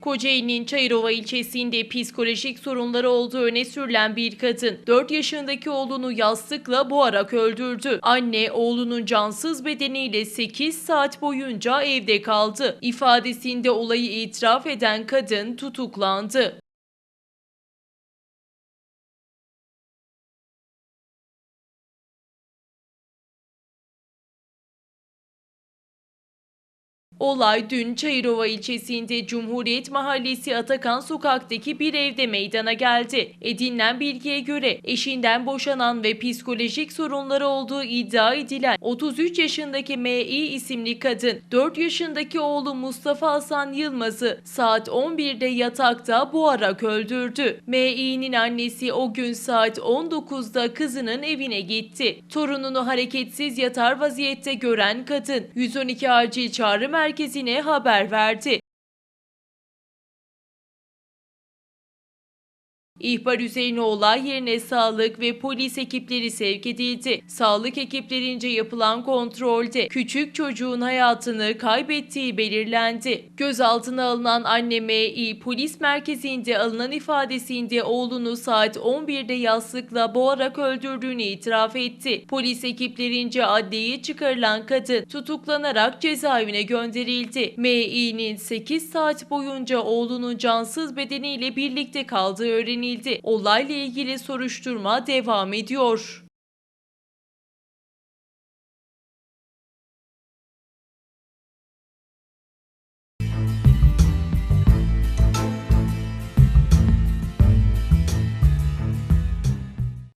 Kocaeli'nin Çayırova ilçesinde psikolojik sorunları olduğu öne sürülen bir kadın 4 yaşındaki oğlunu yastıkla boğarak öldürdü. Anne oğlunun cansız bedeniyle 8 saat boyunca evde kaldı. İfadesinde olayı itiraf eden kadın tutuklandı. Olay dün Çayırova ilçesinde Cumhuriyet Mahallesi Atakan Sokak'taki bir evde meydana geldi. Edinilen bilgiye göre eşinden boşanan ve psikolojik sorunları olduğu iddia edilen 33 yaşındaki M.İ isimli kadın 4 yaşındaki oğlu Mustafa Hasan Yılmaz'ı saat 11'de yatakta boğarak öldürdü. M.İ'nin annesi o gün saat 19'da kızının evine gitti. Torununu hareketsiz yatar vaziyette gören kadın 112 acil çağrı merkezine haber verdi. İhbar üzerine olay yerine sağlık ve polis ekipleri sevk edildi. Sağlık ekiplerince yapılan kontrolde küçük çocuğun hayatını kaybettiği belirlendi. Gözaltına alınan anne M.İ. polis merkezinde alınan ifadesinde oğlunu saat 11'de yastıkla boğarak öldürdüğünü itiraf etti. Polis ekiplerince adliyeye çıkarılan kadın tutuklanarak cezaevine gönderildi. M.İ'nin 8 saat boyunca oğlunun cansız bedeniyle birlikte kaldığı öğrenildi. Olayla ilgili soruşturma devam ediyor.